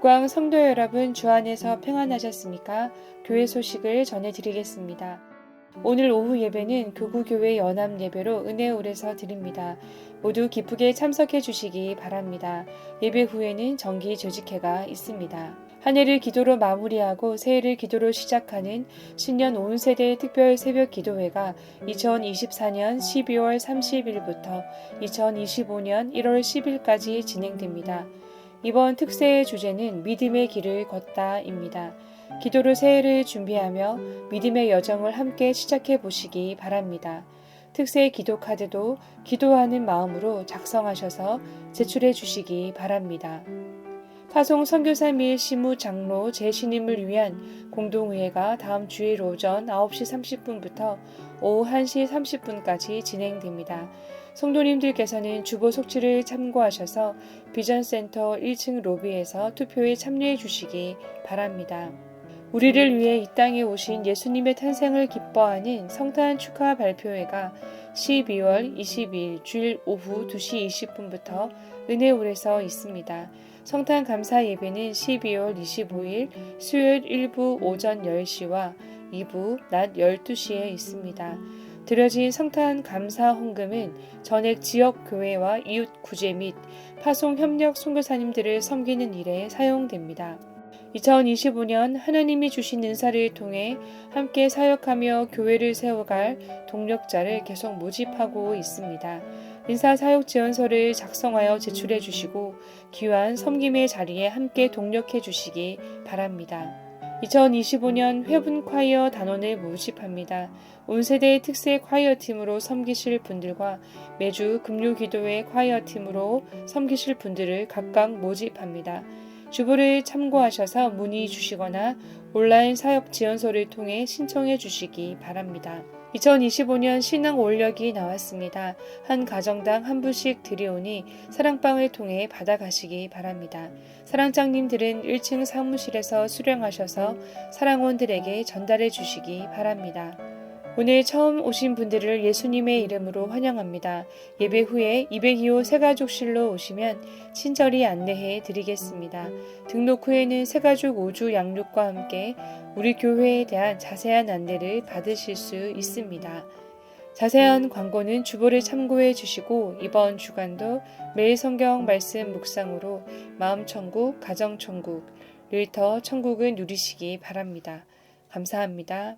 북광 성도 여러분 주 안에서 평안하셨습니까? 교회 소식을 전해드리겠습니다. 오늘 오후 예배는 교구교회 연합 예배로 은혜홀에서 드립니다. 모두 기쁘게 참석해 주시기 바랍니다. 예배 후에는 정기 조직회가 있습니다. 한 해를 기도로 마무리하고 새해를 기도로 시작하는 신년 온 세대 특별 새벽 기도회가 2024년 12월 30일부터 2025년 1월 10일까지 진행됩니다. 이번 특새의 주제는 믿음의 길을 걷다입니다. 기도로 새해를 준비하며 믿음의 여정을 함께 시작해 보시기 바랍니다. 특새 기도 카드도 기도하는 마음으로 작성하셔서 제출해 주시기 바랍니다. 파송 선교사 밀 시무 장로 재신임을 위한 공동의회가 다음 주일 오전 9시 30분부터 오후 1시 30분까지 진행됩니다. 성도님들께서는 주보 속지를 참고하셔서 비전센터 1층 로비에서 투표에 참여해 주시기 바랍니다. 우리를 위해 이 땅에 오신 예수님의 탄생을 기뻐하는 성탄 축하 발표회가 12월 22일 주일 오후 2시 20분부터 은혜홀에서 있습니다. 성탄 감사 예배는 12월 25일 수요일 1부 오전 10시와 2부 낮 12시에 있습니다. 드려진 성탄 감사 헌금은 전액 지역 교회와 이웃 구제 및 파송 협력 선교사님들을 섬기는 일에 사용됩니다. 2025년 하나님이 주신 은사를 통해 함께 사역하며 교회를 세워갈 동력자를 계속 모집하고 있습니다. 인사 사역 지원서를 작성하여 제출해 주시고 귀한 섬김의 자리에 함께 동력해 주시기 바랍니다. 2025년 회분 콰이어 단원을 모집합니다. 온 세대의 특세 콰이어 팀으로 섬기실 분들과 매주 금요 기도회 콰이어 팀으로 섬기실 분들을 각각 모집합니다. 주보를 참고하셔서 문의 주시거나 온라인 사역 지원서를 통해 신청해 주시기 바랍니다. 2025년 신앙 올력이 나왔습니다. 한 가정당 한 부씩 드리오니 사랑방을 통해 받아가시기 바랍니다. 사랑장님들은 1층 사무실에서 수령하셔서 사랑원들에게 전달해 주시기 바랍니다. 오늘 처음 오신 분들을 예수님의 이름으로 환영합니다. 예배 후에 202호 새가족실로 오시면 친절히 안내해 드리겠습니다. 등록 후에는 새가족 5주 양육과 함께 우리 교회에 대한 자세한 안내를 받으실 수 있습니다. 자세한 광고는 주보를 참고해 주시고 이번 주간도 매일 성경 말씀 묵상으로 마음 천국, 가정 천국, 를터 천국을 누리시기 바랍니다. 감사합니다.